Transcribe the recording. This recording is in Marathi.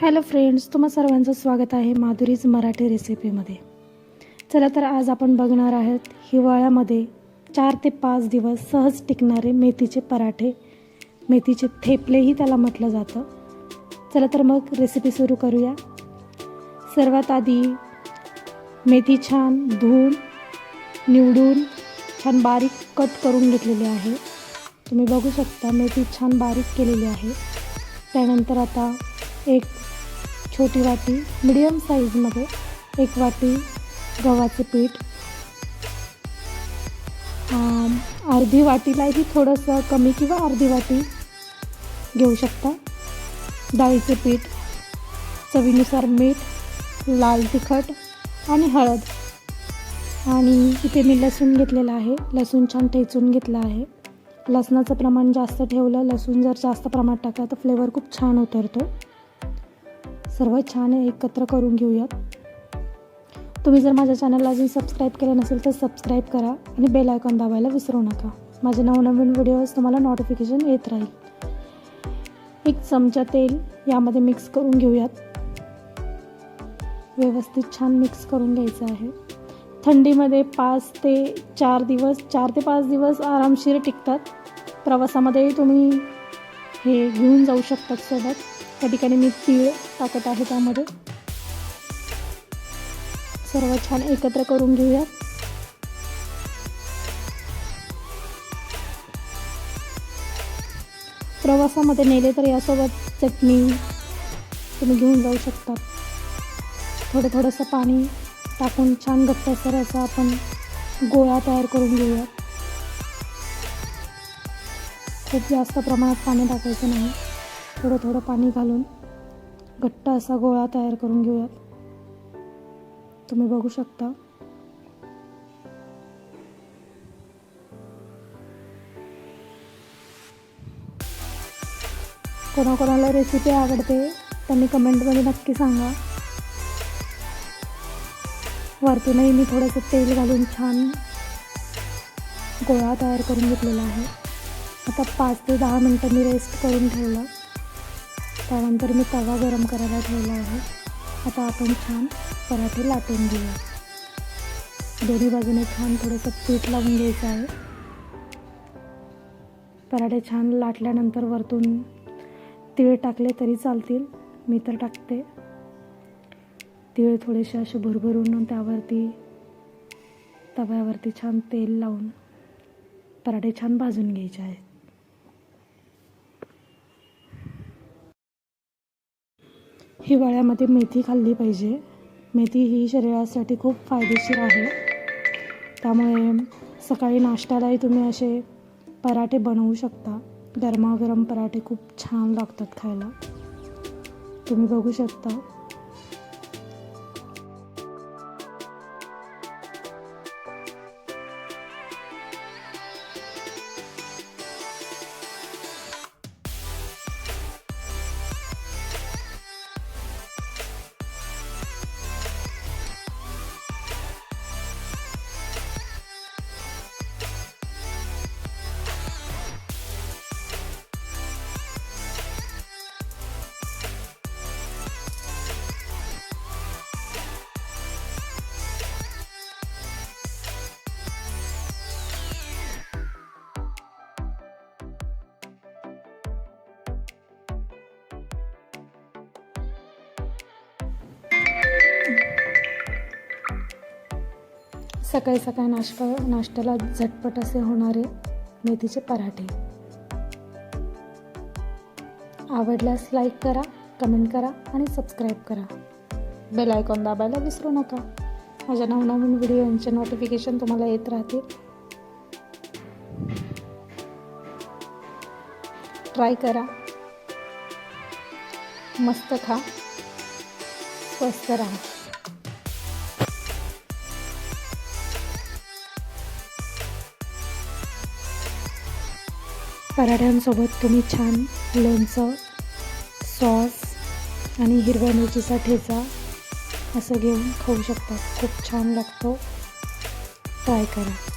हॅलो फ्रेंड्स तुम्हा सर्वांचं स्वागत आहे माधुरीज मराठी रेसिपीमध्ये. चला तर आज आपण बघणार आहोत हिवाळ्यामध्ये चार ते पाच दिवस सहज टिकणारे मेथीचे पराठे. मेथीचे थेपलेही त्याला म्हटलं जातं. चला तर मग रेसिपी सुरू करूया. सर्वात आधी मेथी छान धुवून निवडून छान बारीक कट करून घेतलेली आहे. तुम्ही बघू शकता मेथी छान बारीक केलेली आहे. त्यानंतर आता एक छोटी वाटी मिडियम साईजमध्ये एक वाटी गव्हाचे पीठ. अर्धी वाटीलाही थोडंसं कमी किंवा अर्धी वाटी घेऊ शकता. डाळीचे पीठ चवीनुसार मीठ लाल तिखट आणि हळद. आणि इथे मी लसूण घेतलेला आहे. लसूण छान ठेचून घेतला आहे. लसणाचं प्रमाण जास्त ठेवलं. लसूण जर जास्त प्रमाणात टाकलं तर फ्लेवर खूप छान उतरतो. सर्व छान एकत्र करून घेऊयात. तुम्ही जर माझ्या चॅनलला अजून सबस्क्राईब केलं नसेल तर सबस्क्राईब करा आणि बेल आयकॉन दाबायला विसरू नका. माझे नवनवीन व्हिडिओज तुम्हाला नोटिफिकेशन येत राहील. एक चमचा तेल यामध्ये मिक्स करून घेऊयात. व्यवस्थित छान मिक्स करून घ्यायचं आहे. थंडीमध्ये पाच ते चार दिवस चार ते पाच दिवस आरामशीर टिकतात. प्रवासामध्येही तुम्ही हे घेऊन जाऊ शकतात सोबत. त्या ठिकाणी मी तीळ टाकत आहे त्यामध्ये. सर्व छान एकत्र करून घेऊया. प्रवासामध्ये नेले तर यासोबत चटणी तुम्ही घेऊन जाऊ शकता. थोडं थोडंसं पाणी टाकून छान घट्टसर असा आपण गोळा तयार करून घेऊया. खूप जास्त प्रमाणात पाणी टाकायचं नाही. थोडं थोडं पाणी घालून घट्ट असा गोळा तयार करून घेऊयात. तुम्ही बघू शकता. कोणाकोणाला रेसिपी आवडते त्यांनी कमेंटमध्ये नक्की सांगा. वरतूनही मी थोडंसं तेल घालून छान गोळा तयार करून घेतलेला आहे. आता पाच ते दहा मिनटं मी रेस्ट करून ठेवलं. त्यानंतर मी तवा गरम करायला ठेवला आहे. आता आपण छान पराठे लाटून घेऊया. दोन्ही बाजूने छान थोडंसं पीठ लावून घ्यायचं आहे. पराठे छान लाटल्यानंतर वरतून तीळ टाकले तरी चालतील. मी तर टाकते. तीळ थोडेसे असे भरभरून त्यावरती तव्यावरती छान तेल लावून पराठे छान भाजून घ्यायचे आहेत. हिवाळ्यामध्ये मेथी खाल्ली पाहिजे. मेथी ही शरीरासाठी खूप फायदेशीर आहे. त्यामुळे सकाळी नाश्त्यालाही तुम्ही असे पराठे बनवू शकता. गरमागरम पराठे खूप छान लागतात खायला. तुम्ही बघू शकता. सकाळी सकाळी नाश्ता नाश्त्याला झटपट असे होणारे मेथीचे पराठे. आवडल्यास लाईक करा कमेंट करा आणि सबस्क्राईब करा. बेल आयकॉन दाबायला विसरू नका. माझ्या नवनवीन व्हिडिओंचे नोटिफिकेशन तुम्हाला येत राहतील. ट्राय करा. मस्त खा. स्वस्त राहा. पराठ्यांसोबत तुम्ही छान लोणचं सॉस आणि हिरव्या मिरचीचा ठेचा असं घेऊन खाऊ शकता. खूप छान लागतो. ट्राय करा.